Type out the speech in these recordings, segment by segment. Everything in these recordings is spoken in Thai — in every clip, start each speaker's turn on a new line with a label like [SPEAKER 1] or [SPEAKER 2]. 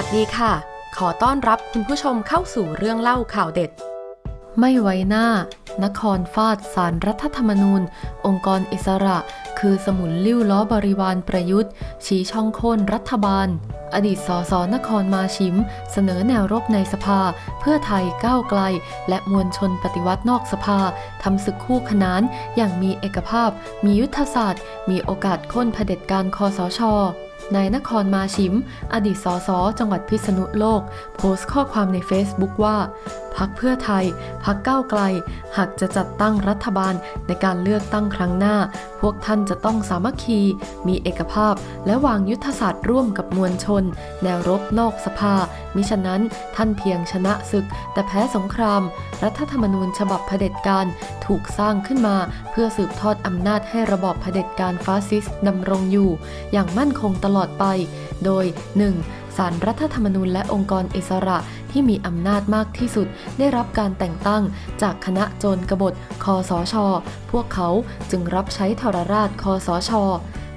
[SPEAKER 1] วัสดีค่ะ ขอต้อนรับคุณผู้ชมเข้าสู่เรื่องเล่าข่าวเด็ด
[SPEAKER 2] ไม่ไว้หน้า นครฟาดสารรัฐธรรมนูญ องค์กรอิสระ คือสมุนลิ้วล้อบริวารประยุทธ์ ชี้ช่องโค่นรัฐบาล อดีตสสนครมาชิม เสนอแนวรบในสภา เพื่อไทยก้าวไกล และมวลชนปฏิวัตินอกสภาทำศึกคู่ขนานอย่างมีเอกภาพ มียุทธศาสตร์ มีโอกาสโค่นเผด็จการคอสช นายนครมาชิม อดีตสสจังหวัดพิษณุโลก โพสต์ข้อความใน Facebook ว่าพักเพื่อไทย พักก้าวไกล หากจะจัดตั้งรัฐบาลในการเลือกตั้งครั้งหน้า พวกท่านจะต้องสามัคคี มีเอกภาพ และวางยุทธศาสตร์ร่วมกับมวลชน แนวรบนอกสภา มิฉะนั้นท่านเพียงชนะศึก แต่แพ้สงคราม รัฐธรรมนูญฉบับเผด็จการถูกสร้างขึ้นมา เพื่อสืบทอดอำนาจให้ระบอบเผด็จการฟาสซิสต์ดำรงอยู่ อย่างมั่นคงตลอดไป โดย 1. สารรัฐธรรมนูญและองค์กรอิสระที่มีอำนาจมากที่สุด ได้รับการแต่งตั้งจากคณะโจรกบฏคอสช พวกเขาจึงรับใช้ทรราชคอสช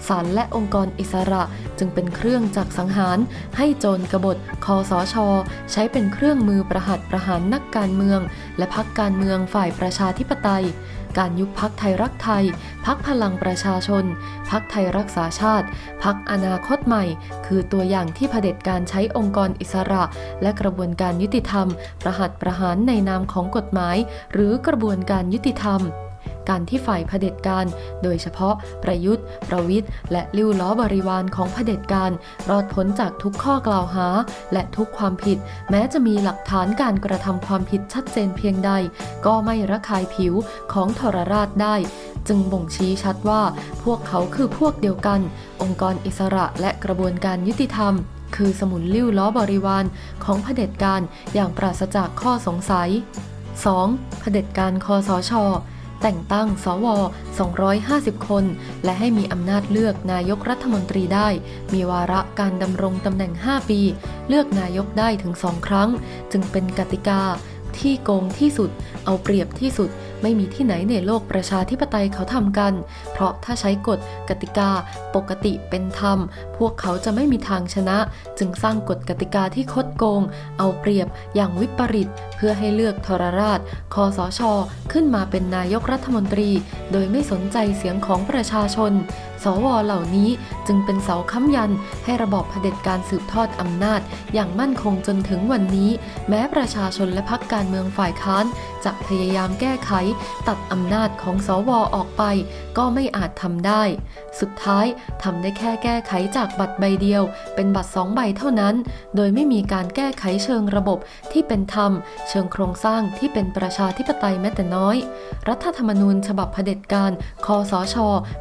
[SPEAKER 2] สารและองค์กรอิสระ จึงเป็นเครื่องจักสังหารให้โจรกบฏคอสชใช้เป็นเครื่องมือประหัตประหารนักการเมือง และพักการเมืองฝ่ายประชาธิปไตย การยุบพักไทยรักไทย พักพลังประชาชน พักไทยรักษาชาติ พักอนาคตใหม่ คือตัวอย่างที่เผด็จการใช้องค์กรอิสระ และกระบวนการยุติธรรม ประหัตประหารในนามของกฎหมาย หรือกระบวนการยุติธรรม การที่ฝ่ายเผด็จการ โดยเฉพาะประยุทธ์ ประวิทย์และลิ้วล้อบริวารของเผด็จการรอดพ้นจากทุกข้อกล่าวหา และทุกความผิด แม้จะมีหลักฐานการกระทำความผิดชัดเจนเพียงใด ก็ไม่ระคายผิวของทรราชได้ จึงบ่งชี้ชัดว่าพวกเขาคือพวกเดียวกัน องค์กรอิสระและกระบวนการยุติธรรมคือสมุนลิ้วล้อบริวารของเผด็จการอย่างปราศจากข้อสงสัย 2. เผด็จการคอสช แต่งตั้งสว 250 คน และให้มีอำนาจเลือกนายกรัฐมนตรีได้ มีวาระการดำรงตำแหน่ง 5 ปี เลือกนายกได้ถึง2ครั้ง จึงเป็นกติกาที่โกงที่สุด เอาเปรียบที่สุด ไม่มีที่ไหนในโลกประชาธิปไตยเขาทำกัน เพราะถ้าใช้กฎกติกาปกติเป็นธรรม พวกเขาจะไม่มีทางชนะ จึงสร้างกฎกติกาที่คดโกง เอาเปรียบอย่างวิปริต เพื่อให้เลือกทรราช คอสช ขึ้นมาเป็นนายกรัฐมนตรี โดยไม่สนใจเสียงของประชาชน สวเหล่านี้จึงเป็นเสาค้ำยัน ให้ระบอบเผด็จการสืบทอดอำนาจ อย่างมั่นคงจนถึงวันนี้ แม้ประชาชนและพรรคการเมืองฝ่ายค้าน จะพยายามแก้ไข ตัดอำนาจของสวออกไป ก็ไม่อาจทำได้ สุดท้ายทำได้แค่แก้ไขจากบัตรใบเดียว เป็นบัตรสองใบเท่านั้น โดยไม่มีการแก้ไขเชิงระบบที่เป็นธรรม เชิงโครงสร้างที่เป็นประชาธิปไตยแม้แต่น้อย รัฐธรรมนูญฉบับเผด็จการคอสช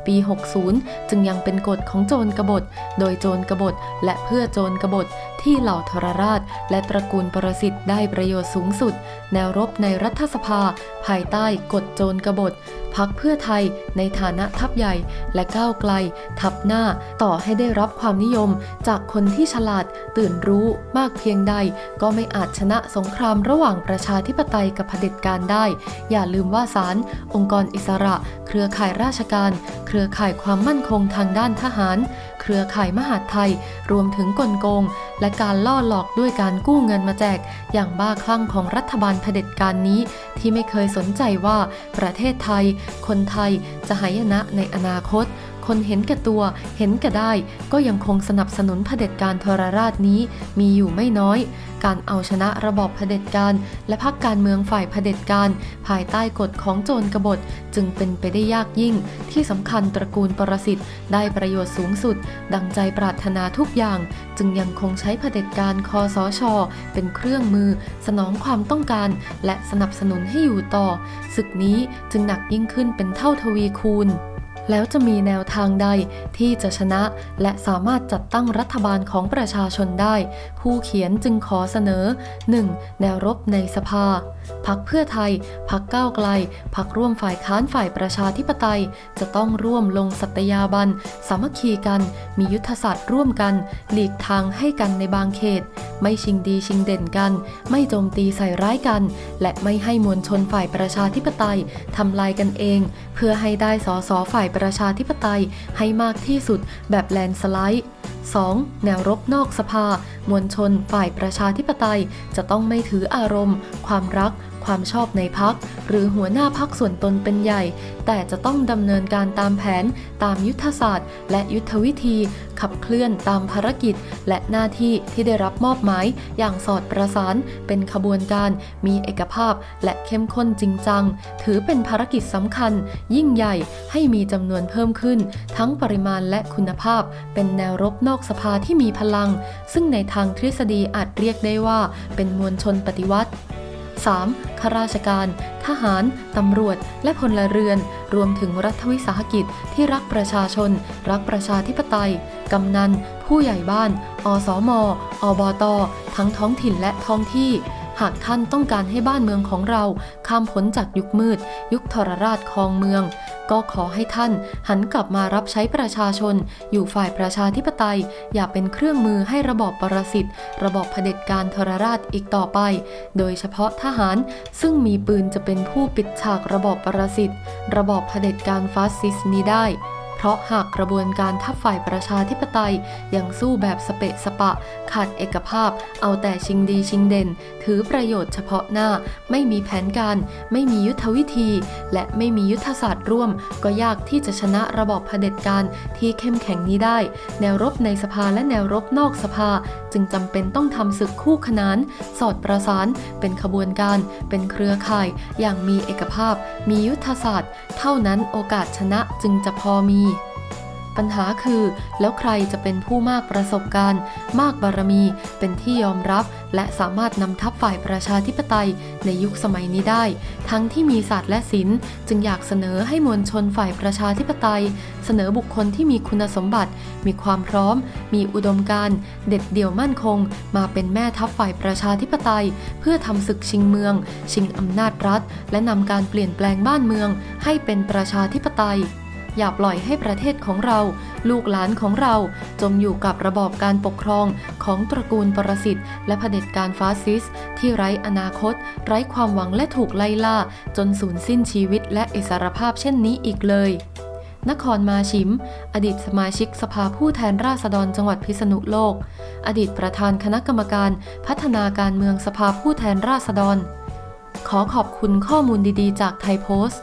[SPEAKER 2] ปี 60 จึงยังเป็นกฎของโจรกบฏ โดยโจรกบฏและเพื่อโจรกบฏที่เหล่าทรราช และตระกูลประสิทธิ์ได้ประโยชน์สูงสุด แนวรบในรัฐสภา ภายใต้กฎโจรกบฏพักเพื่อไทยในฐานะทัพใหญ่และก้าวไกล ทับหน้าต่อให้ได้รับความนิยม จากคนที่ฉลาดตื่นรู้มากเพียงใด ก็ไม่อาจชนะสงครามระหว่างประชาธิปไตยกับเผด็จการได้ อย่าลืมว่าศาลองค์กรอิสระ เครือข่ายราชการ เครือข่ายความมั่นคงทางด้านทหารเครือข่ายมหาดไทย รวมถึงกลโกง และการล่อหลอกด้วยการกู้เงินมาแจก อย่างบ้าคลั่งของรัฐบาลเผด็จการนี้ ที่ไม่เคยสนใจว่าประเทศไทย คนไทยจะหายนะในอนาคต คนเห็นแก่ตัว เห็นแก่ได้ ก็ยังคงสนับสนุนเผด็จการทรราชนี้มีอยู่ไม่น้อย การเอาชนะระบอบเผด็จการ และพรรคการเมืองฝ่ายเผด็จการ ภายใต้กฎของโจรกบฏจึงเป็นไปได้ยากยิ่ง ที่สำคัญตระกูลปรสิตได้ประโยชน์สูงสุด ดังใจปรารถนาทุกอย่าง จึงยังคงใช้เผด็จการคอสชเป็นเครื่องมือ สนองความต้องการ และสนับสนุนให้อยู่ต่อศึกนี้จึงหนักยิ่งขึ้นเป็นเท่าทวีคูณ แล้วจะมีแนวทางใดที่จะชนะ และสามารถจัดตั้งรัฐบาลของประชาชนได้ ผู้เขียนจึงขอเสนอ 1. แนวรบในสภาพักเพื่อไทย พักก้าวไกล พักร่วมฝ่ายค้านฝ่ายประชาธิปไตย จะต้องร่วมลงสัตยาบัน สามัคคีกัน มียุทธศาสตร์ร่วมกัน หลีกทางให้กันในบางเขต ไม่ชิงดีชิงเด่นกัน ไม่โจมตีใส่ร้ายกัน และไม่ให้มวลชนฝ่ายประชาธิปไตยทำลายกันเอง เพื่อให้ได้สอสอฝ่ายประชาธิปไตยให้มากที่สุดแบบแลนสไลด์ 2. แนวรบนอกสภา มวลชนฝ่ายประชาธิปไตยจะต้องไม่ถืออารมณ์ ความรัก ความชอบในพัก หรือหัวหน้าพักส่วนตนเป็นใหญ่ แต่จะต้องดำเนินการตามแผน ตามยุทธศาสตร์ และยุทธวิธี ขับเคลื่อนตามภารกิจ และหน้าที่ที่ได้รับมอบหมาย อย่างสอดประสาน เป็นขบวนการ มีเอกภาพ และเข้มข้นจริงจัง ถือเป็นภารกิจสำคัญ ยิ่งใหญ่ให้มีจำนวนเพิ่มขึ้น ทั้งปริมาณและคุณภาพ เป็นแนวรบนอกสภาที่มีพลัง ซึ่งในทางทฤษฎีอาจเรียกได้ว่า เป็นมวลชนปฏิวัติ 3. ข้าราชการ ทหาร ตำรวจ และพลเรือน รวมถึงรัฐวิสาหกิจที่รักประชาชน รักประชาธิปไตย กำนัน ผู้ใหญ่บ้าน อสมอบตทั้งท้องถิ่นและท้องที่หากท่านต้องการให้บ้านเมืองของเราข้ามพ้นจากยุคมืด ยุคทรราชครองเมือง ก็ขอให้ท่านหันกลับมารับใช้ประชาชน อยู่ฝ่ายประชาธิปไตย อย่าเป็นเครื่องมือให้ระบอบปรสิตระบอบเผด็จการทรราชอีกต่อไป โดยเฉพาะทหารซึ่งมีปืนจะเป็นผู้ปิดฉากระบอบปรสิตระบอบเผด็จการฟาสซิสต์นี้ได้ เพราะหากกระบวนการทัพฝ่ายประชาธิปไตยยังสู้แบบสเปะสปะ ขาดเอกภาพ เอาแต่ชิงดีชิงเด่น ถือประโยชน์เฉพาะหน้า ไม่มีแผนการ ไม่มียุทธวิธี และไม่มียุทธศาสตร์ร่วม ก็ยากที่จะชนะระบอบเผด็จการที่เข้มแข็งนี้ได้ แนวรบในสภาและแนวรบนอกสภา จึงจำเป็นต้องทำศึกคู่ขนาน สอดประสาน เป็นขบวนการ เป็นเครือข่าย อย่างมีเอกภาพ มียุทธศาสตร์ เท่านั้นโอกาสชนะจึงจะพอมี ปัญหาคือ แล้วใครจะเป็นผู้มากประสบการณ์ มากบารมี เป็นที่ยอมรับ และสามารถนำทัพฝ่ายประชาธิปไตยในยุคสมัยนี้ได้ ทั้งที่มีศาสตร์และศิลป์จึงอยากเสนอให้มวลชนฝ่ายประชาธิปไตย เสนอบุคคลที่มีคุณสมบัติ มีความพร้อม มีอุดมการณ์เด็ดเดี่ยวมั่นคง มาเป็นแม่ทัพฝ่ายประชาธิปไตย เพื่อทำศึกชิงเมือง ชิงอำนาจรัฐ และนำการเปลี่ยนแปลงบ้านเมือง ให้เป็นประชาธิปไตย อย่าปล่อยให้ประเทศของเรา ลูกหลานของเราจมอยู่กับระบอบการปกครองของตระกูลปรสิตและเผด็จการฟาสซิสต์ที่ไร้อนาคต ไร้ความหวังและถูกไล่ล่า จนสูญสิ้นชีวิตและอิสรภาพเช่นนี้อีกเลยนครมาชิม อดีตสมาชิกสภาผู้แทนราษฎรจังหวัดพิษณุโลก อดีตประธานคณะกรรมการพัฒนาการเมืองสภาผู้แทนราษฎร ขอขอบคุณข้อมูลดีๆ จากไทยโพสต์